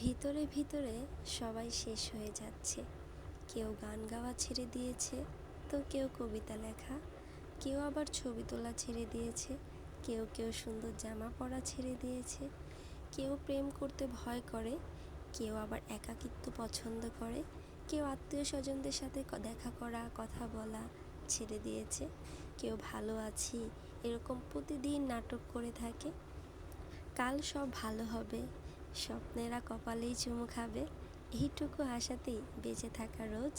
ভিতরে ভিতরে সবাই শেষ হয়ে যাচ্ছে। কেউ গান গাওয়া ছেড়ে দিয়েছে, তো কেউ কবিতা লেখা, কেউ আবার ছবি তোলা ছেড়ে দিয়েছে, কেউ কেউ সুন্দর জামা পরা ছেড়ে দিয়েছে, কেউ প্রেম করতে ভয় করে, কেউ আবার একাকিত্ব পছন্দ করে, কেউ আত্মীয় স্বজনদের সাথে দেখা করা, কথা বলা ছেড়ে দিয়েছে, কেউ ভালো আছি, এরকম প্রতিদিন নাটক করে থাকে। কাল সব ভালো হবে স্বপ্নেরা কপালেই চুমু খাবে, এইটুকু আশাতেই বেঁচে থাকা রোজ।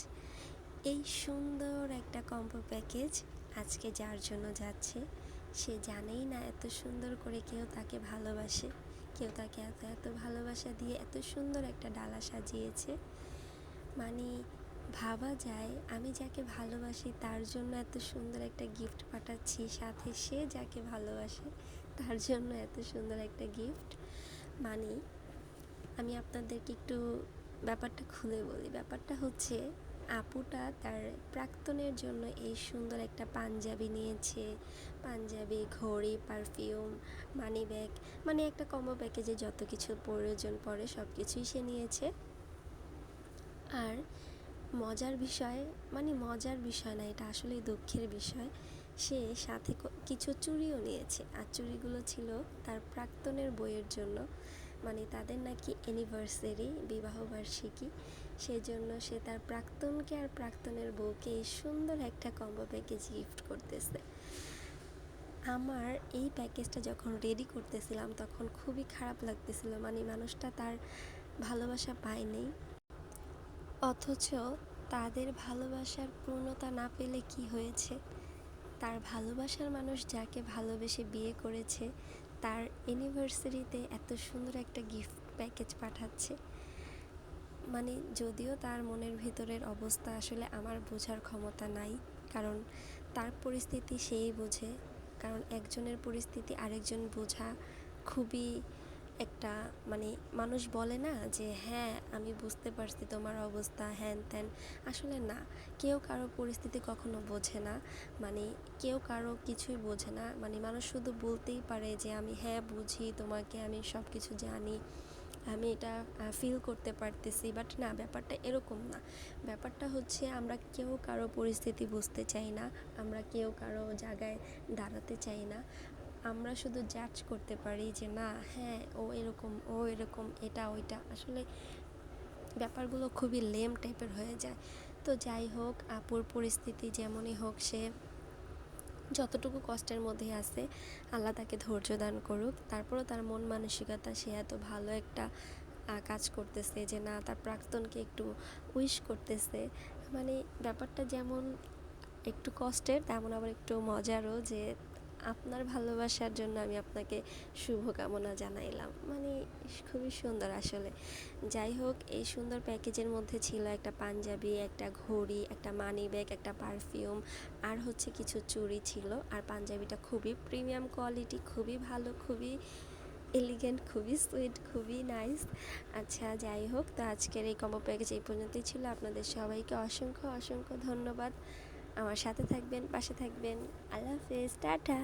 এই সুন্দর একটা কম্বো প্যাকেজ আজকে যার জন্য যাচ্ছে, সে জানেই না এত সুন্দর করে কেউ তাকে ভালোবাসে, কেউ তাকে এত এত ভালোবাসা দিয়ে এত সুন্দর একটা ডালা সাজিয়েছে। মানে ভাবা যায়, আমি যাকে ভালোবাসি তার জন্য এত সুন্দর একটা গিফট পাঠাচ্ছি, সাথে সে যাকে ভালোবাসে তার জন্য এত সুন্দর একটা গিফট মানে আমি আপনাদেরকে একটু ব্যাপারটা খুলে বলি। ব্যাপারটা হচ্ছে, আপুটা তার প্রাক্তনের জন্য এই সুন্দর একটা পাঞ্জাবি নিয়েছে। পাঞ্জাবি, ঘড়ি পারফিউম মানি ব্যাগ মানে একটা কম্বো প্যাকেজে যত কিছু প্রয়োজন পড়ে সব কিছুই সে নিয়েছে। আর মজার বিষয় মানে মজার বিষয় না, এটা আসলেই দুঃখের বিষয়, সে সাথে কিছু চুরিও নিয়েছে। আর চুড়িগুলো ছিল তার প্রাক্তনের বইয়ের জন্য। মানে তাদের নাকি অ্যানিভার্সারি বিবাহবার্ষিকী সেজন্য সে তার প্রাক্তনকে আর প্রাক্তনের বউকে এই সুন্দর একটা কম্বো প্যাকেজ গিফট করতেছে। আমার এই প্যাকেজটা যখন রেডি করতেছিলাম, তখন খুবই খারাপ লাগতেছিল। মানে মানুষটা তার ভালোবাসা পায়নি অথচ তাদের ভালোবাসার পূর্ণতা না পেলে কি হয়েছে? তার ভালোবাসার মানুষ যাকে ভালোবেসে বিয়ে করেছে তার অ্যানিভার্সারিতে এত সুন্দর একটা গিফট প্যাকেজ পাঠাচ্ছে। মানে যদিও তার মনের ভিতরের অবস্থা আসলে আমার বোঝার ক্ষমতা নাই, কারণ তার পরিস্থিতি সেই বোঝে। কারণ একজনের পরিস্থিতি আরেকজন বোঝা খুবই একটা মানে মানুষ বলে না যে হ্যাঁ আমি বুঝতে পারছি তোমার অবস্থা, হ্যান ত্যান। আসলে না। কেউ কারও পরিস্থিতি কখনো বোঝে না। মানে কেউ কারও কিছুই বোঝে না। মানে মানুষ শুধু বলতেই পারে যে, আমি হ্যাঁ বুঝি, তোমাকে আমি সব কিছু জানি। আমি এটা ফিল করতে পারতেছি। বাট না, ব্যাপারটা এরকম না। ব্যাপারটা হচ্ছে আমরা কেউ কারও পরিস্থিতি বুঝতে চাই না। আমরা কেউ কারও জায়গায় দাঁড়াতে চাই না। আমরা শুধু জাজ করতে পারি যে, না হ্যাঁ ও এরকম ও এরকম, এটা, ওইটা। আসলে ব্যাপারগুলো খুবই লেম টাইপের হয়ে যায়। তো যাই হোক, আপুর পরিস্থিতি যেমনই হোক, সে যতটুকু কষ্টের মধ্যে আছে, আল্লাহ তাকে ধৈর্য দান করুক। তারপরও তার মন মানসিকতা, সে এত ভালো একটা কাজ করতেছে যে, না, তার প্রাক্তনকে একটু উইশ করতেছে। মানে ব্যাপারটা যেমন একটু কষ্টের, তেমন আবার একটু মজারও যে আপনার ভালোবাসার জন্য আমি আপনাকে শুভকামনা জানাইলাম। মানে খুবই সুন্দর আসলে। যাই হোক, এই সুন্দর প্যাকেজের মধ্যে ছিল একটা পাঞ্জাবি, একটা ঘড়ি, একটা মানি ব্যাগ একটা পারফিউম আর হচ্ছে কিছু চুড়ি ছিল। আর পাঞ্জাবিটা খুবই প্রিমিয়াম কোয়ালিটি খুবই ভালো, খুবই এলিগেন্ট খুবই সুইট খুবই নাইস আচ্ছা যাই হোক, তো আজকের এই কম্বো প্যাকেজ এই পর্যন্তই ছিল। আপনাদের সবাইকে অসংখ্য অসংখ্য ধন্যবাদ। আমার সাথে থাকবেন পাশে থাকবেন। আল্লাহ হাফেজ টাটা।